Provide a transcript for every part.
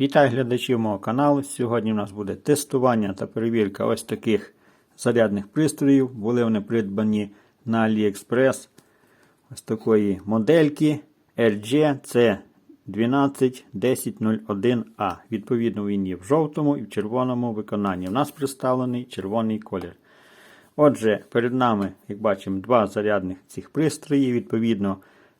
Вітаю глядачів мого каналу. Сьогодні у нас буде тестування та перевірка ось таких зарядних пристроїв. Були вони придбані на AliExpress. Ось такої модельки LG C121001A. Відповідно, він є в жовтому і в червоному виконанні. У нас представлений червоний колір. Отже, перед нами, як бачимо, два зарядних цих пристрої. Відповідно,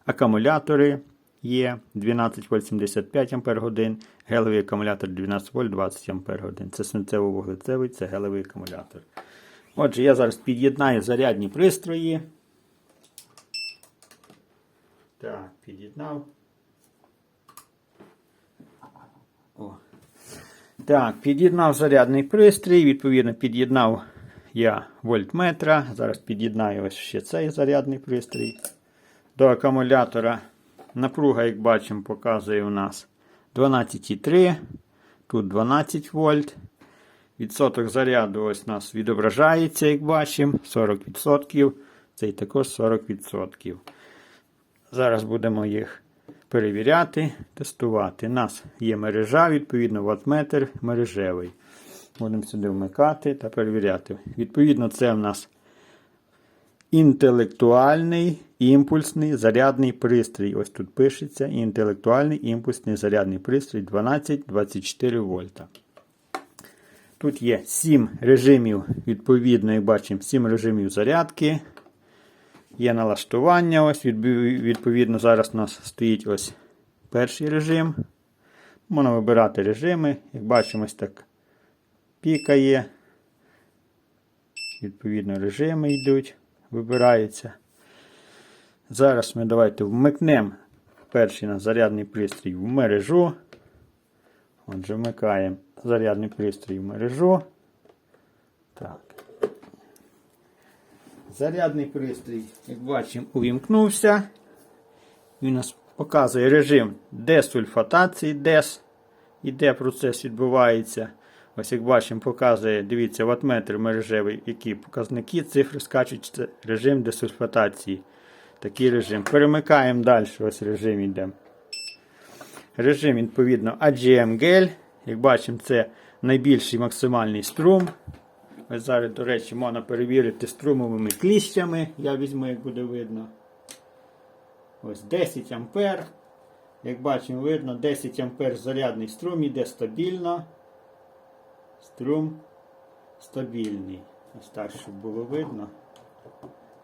акумулятори є 12 вольт 75 Ах, гелевий акумулятор 12 вольт 20 Ах. Це свинцево-вуглецевий, це гелевий акумулятор. Отже, я зараз під'єднаю зарядні пристрої. Так, під'єднав. О. Так, під'єднав зарядний пристрій, відповідно, під'єднав я вольтметра. Зараз під'єднаю ось ще цей зарядний пристрій. До акумулятора напруга, як бачимо, показує у нас 12,3. Тут 12 вольт. Відсоток заряду ось у нас відображається, як бачимо, 40%. Цей також 40%. Зараз будемо їх перевіряти, тестувати. У нас є мережа, відповідно, ваттметр мережевий. Будемо сюди вмикати та перевіряти. Відповідно, це в нас інтелектуальний імпульсний зарядний пристрій. Ось тут пишеться інтелектуальний імпульсний зарядний пристрій 12-24 вольта. Тут є 7 режимів, відповідно, як бачимо, 7 режимів зарядки. Є налаштування. ось, Відповідно, зараз у нас стоїть ось перший режим. Можна вибирати режими. Як бачимо, ось так пікає. Відповідно, режими йдуть, вибираються. Зараз ми давайте вмикнемо перший на зарядний пристрій в мережу. Отже, вмикаємо зарядний пристрій в мережу. Так. Зарядний пристрій, як бачимо, увімкнувся. Він нас показує режим десульфатації, DES. Іде процес відбувається. Ось як бачимо, показує, дивіться, ватметр мережевий, які показники, цифри скачуть, це режим десульфатації. Такий режим. Перемикаємо далі, ось режим йде. Режим, відповідно, AGM GEL. Як бачимо, це найбільший максимальний струм. Ось зараз, до речі, можна перевірити струмовими кліщами. Я візьму, як буде видно. Ось 10 ампер. Як бачимо, видно, 10 ампер зарядний струм іде стабільно. Струм стабільний. Ось так, щоб було видно.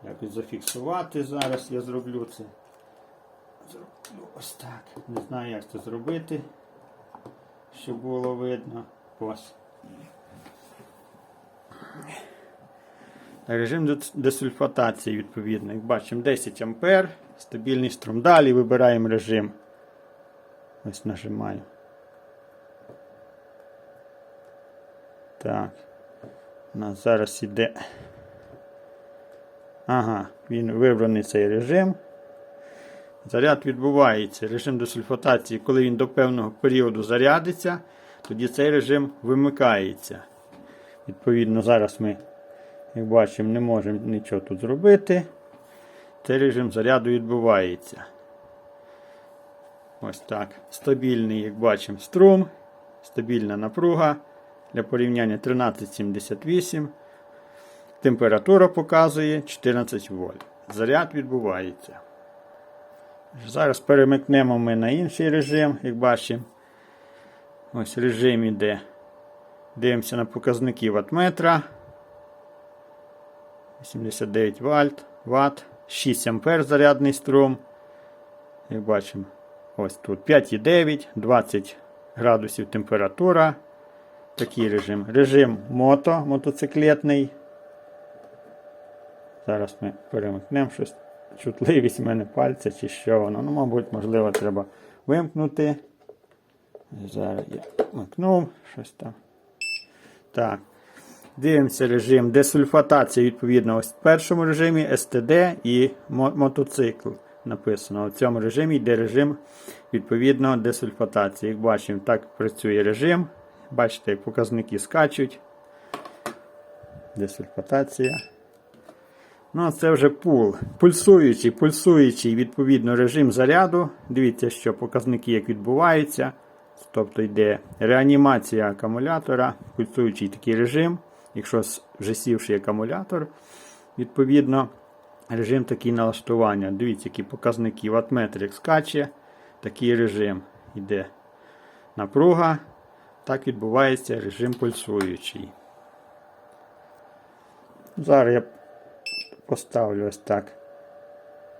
Якось зафіксувати зараз я зроблю це. Зроблю ось так. Не знаю, як це зробити, щоб було видно. Ось. Режим десульфатації, відповідно. Як бачимо, 10 А, стабільний струм. Далі вибираємо режим. Ось нажимаю. Так. У нас зараз іде. Ага, він вибраний цей режим. Заряд відбувається. Режим десульфатації, коли він до певного періоду зарядиться, тоді цей режим вимикається. Відповідно, зараз ми, як бачимо, не можемо нічого тут зробити. Цей режим заряду відбувається. Ось так. Стабільний, як бачимо, струм, стабільна напруга. Для порівняння 1378. Температура показує 14 вольт. Заряд відбувається. Зараз перемикнемо ми на інший режим, як бачимо. Ось режим іде. Дивимося на показники ваттметра. 89 Вт, Вт, 6 ампер зарядний струм. Як бачимо, ось тут 5,9, 20 градусів температура. Такий режим. Режим мото, мотоциклетний. Зараз ми перемикнемо щось. Чутливість в мене пальця чи що воно. Ну, мабуть, можливо, треба вимкнути. Зараз я вимкнув щось там. Так. Дивимося режим десульфатації, відповідно, ось в першому режимі STD і мотоцикл. Написано. У цьому режимі йде режим відповідно десульфатації. Як бачимо, так працює режим. Бачите, як показники скачуть. Десульфатація. Ну, а це вже пул. Пульсуючий, пульсуючий, відповідно, режим заряду. Дивіться, що показники як відбуваються. Тобто йде реанімація акумулятора, пульсуючий такий режим. Якщо вже сівший акумулятор, відповідно, режим такий налаштування. Дивіться, які показники. Ваттметр як скаче, такий режим йде. Напруга. Так відбувається режим пульсуючий. Зараз я поставлю ось так.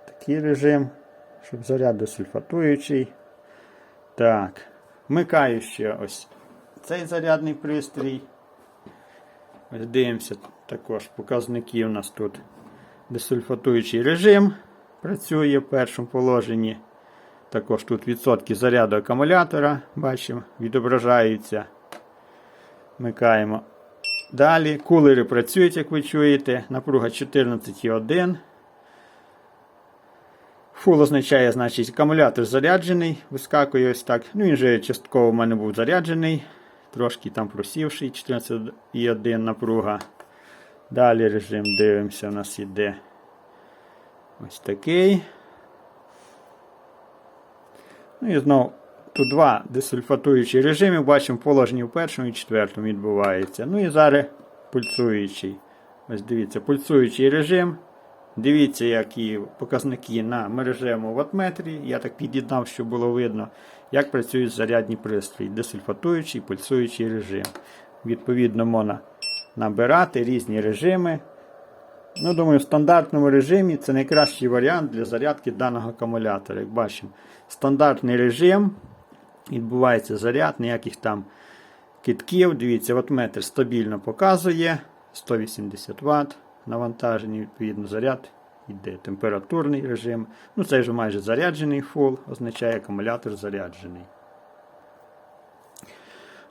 Такий режим, щоб заряд досульфатуючий. Так. Вмикаю ще ось цей зарядний пристрій. Ось дивимося також показники у нас тут. Десульфатуючий режим працює в першому положенні. Також тут відсотки заряду акумулятора, бачимо, відображаються. Вмикаємо. Далі кулери працюють, як ви чуєте. Напруга 14,1. Фул означає, значить, акумулятор заряджений, вискакує ось так. Ну, він же частково в мене був заряджений, трошки там просівший, 14,1 напруга. Далі режим дивимося, у нас іде ось такий. Ну і знову тут два десульфатуючі режими, бачимо положені в першому і четвертому відбувається. Ну і зараз пульсуючий. Ось дивіться, пульсуючий режим. Дивіться, які показники на мережевому ваттметрі. Я так під'єднав, щоб було видно, як працюють зарядні пристрої. Десульфатуючий, пульсуючий режим. Відповідно, можна набирати різні режими. Ну, думаю, в стандартному режимі це найкращий варіант для зарядки даного акумулятора. Як бачимо, стандартний режим. Відбувається заряд, ніяких там китків. Дивіться, ваттметр стабільно показує 180 Вт навантаження, відповідно, заряд йде температурний режим. Ну, це вже майже заряджений фул, означає акумулятор заряджений.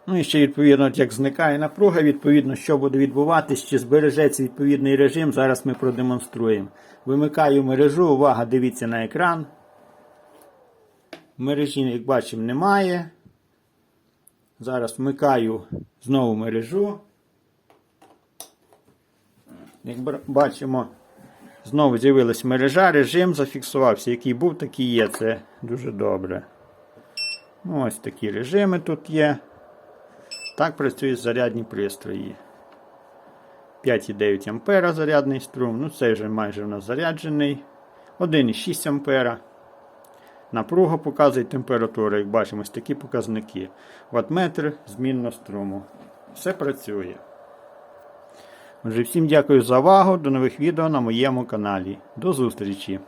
Ну і ще відповідно, як зникає напруга, відповідно, що буде відбуватись, чи збережеться відповідний режим, зараз ми продемонструємо. Вимикаю мережу, увага, дивіться на екран. Мережі, як бачимо, немає. Зараз вмикаю знову мережу. Як бачимо, знову з'явилась мережа, режим зафіксувався. Який був, такий є. Це дуже добре. Ну, Ось такі режими тут є. Так працюють зарядні пристрої. 5,9 ампера зарядний струм. Ну, цей вже майже у нас заряджений. 1,6 ампера. Напруга показує температуру, як бачимо, ось такі показники. Ваттметр змінно струму. Все працює. Отже, всім дякую за увагу. До нових відео на моєму каналі. До зустрічі!